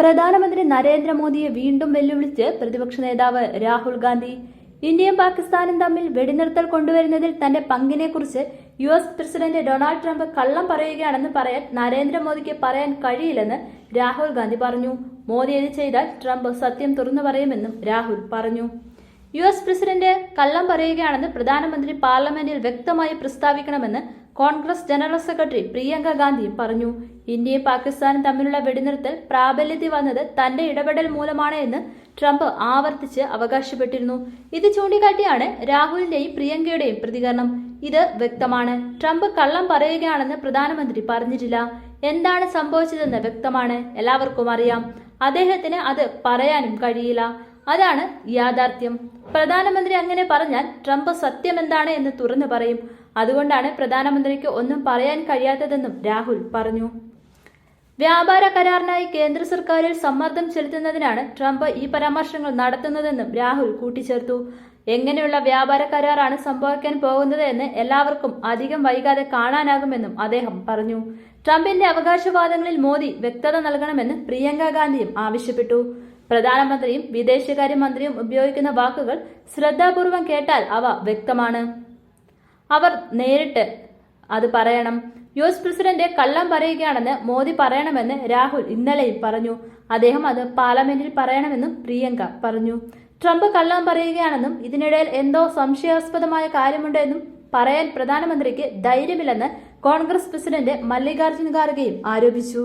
പ്രധാനമന്ത്രി നരേന്ദ്രമോദിയെ വീണ്ടും വെല്ലുവിളിച്ച് പ്രതിപക്ഷ നേതാവ് രാഹുൽ ഗാന്ധി ഇന്ത്യയും പാകിസ്ഥാനും തമ്മിൽ വെടിനിർത്തൽ കൊണ്ടുവരുന്നതിൽ തന്റെ പങ്കിനെക്കുറിച്ച് U S president Donald Trump കള്ളം പറയുകയാണെന്ന് പറയാൻ നരേന്ദ്രമോദിക്ക് പറയാൻ കഴിയില്ലെന്ന് രാഹുൽ ഗാന്ധി പറഞ്ഞു. മോദി ഇത് ചെയ്താൽ ട്രംപ് സത്യം തുറന്നു പറയുമെന്നും രാഹുൽ പറഞ്ഞു. യു എസ് പ്രസിഡന്റ് കള്ളം പറയുകയാണെന്ന് പ്രധാനമന്ത്രി പാർലമെന്റിൽ വ്യക്തമായി പ്രസ്താവിക്കണമെന്ന് കോൺഗ്രസ് ജനറൽ സെക്രട്ടറി പ്രിയങ്ക ഗാന്ധി പറഞ്ഞു. ഇന്ത്യയും പാകിസ്ഥാനും തമ്മിലുള്ള വെടിനിർത്തൽ പ്രാബല്യത്തിൽ വന്നത് തന്റെ ഇടപെടൽ മൂലമാണ് എന്ന് ട്രംപ് ആവർത്തിച്ച് അവകാശപ്പെട്ടിരുന്നു. ഇത് ചൂണ്ടിക്കാട്ടിയാണ് രാഹുലിന്റെയും പ്രിയങ്കയുടെയും പ്രതികരണം. ഇത് വ്യക്തമാണ്. ട്രംപ് കള്ളം പറയുകയാണെന്ന് പ്രധാനമന്ത്രി പറഞ്ഞിട്ടില്ല. എന്താണ് സംഭവിച്ചതെന്ന് വ്യക്തമാണ്. എല്ലാവർക്കും അറിയാം. അദ്ദേഹത്തിന് അത് പറയാനും കഴിയില്ല. അതാണ് യാഥാർത്ഥ്യം. പ്രധാനമന്ത്രി അങ്ങനെ പറഞ്ഞാൽ ട്രംപ് സത്യം എന്താണ് എന്ന് തുറന്നു പറയും. അതുകൊണ്ടാണ് പ്രധാനമന്ത്രിക്ക് ഒന്നും പറയാൻ കഴിയാത്തതെന്നും രാഹുൽ പറഞ്ഞു. വ്യാപാര കരാറിനായി കേന്ദ്ര സർക്കാരിൽ സമ്മർദ്ദം ചെലുത്തുന്നതിനാണ് ട്രംപ് ഈ പരാമർശങ്ങൾ നടത്തുന്നതെന്നും രാഹുൽ കൂട്ടിച്ചേർത്തു. എങ്ങനെയുള്ള വ്യാപാര കരാറാണ് സംഭവിക്കാൻ പോകുന്നത് എന്ന് എല്ലാവർക്കും അധികം വൈകാതെ കാണാനാകുമെന്നും അദ്ദേഹം പറഞ്ഞു. ട്രംപിന്റെ അവകാശവാദങ്ങളിൽ മോദി വ്യക്തത നൽകണമെന്ന് പ്രിയങ്ക ഗാന്ധിയും ആവശ്യപ്പെട്ടു. പ്രധാനമന്ത്രിയും വിദേശകാര്യമന്ത്രിയും ഉപയോഗിക്കുന്ന വാക്കുകൾ ശ്രദ്ധാപൂർവം കേട്ടാൽ അവ വ്യക്തമാണ്. അവർ നേരിട്ട് അത് പറയണം. യു എസ് പ്രസിഡന്റ് കള്ളം പറയുകയാണെന്ന് മോദി പറയണമെന്ന് രാഹുൽ ഇന്നലെയും പറഞ്ഞു. അദ്ദേഹം അത് പാർലമെന്റിൽ പറയണമെന്നും പ്രിയങ്ക പറഞ്ഞു. ട്രംപ് കള്ളം പറയുകയാണെന്നും ഇതിനിടയിൽ എന്തോ സംശയാസ്പദമായ കാര്യമുണ്ടെന്നും പറയാൻ പ്രധാനമന്ത്രിക്ക് ധൈര്യമില്ലെന്ന് കോൺഗ്രസ് പ്രസിഡന്റ് മല്ലികാർജുൻ ഖാർഗെയും ആരോപിച്ചു.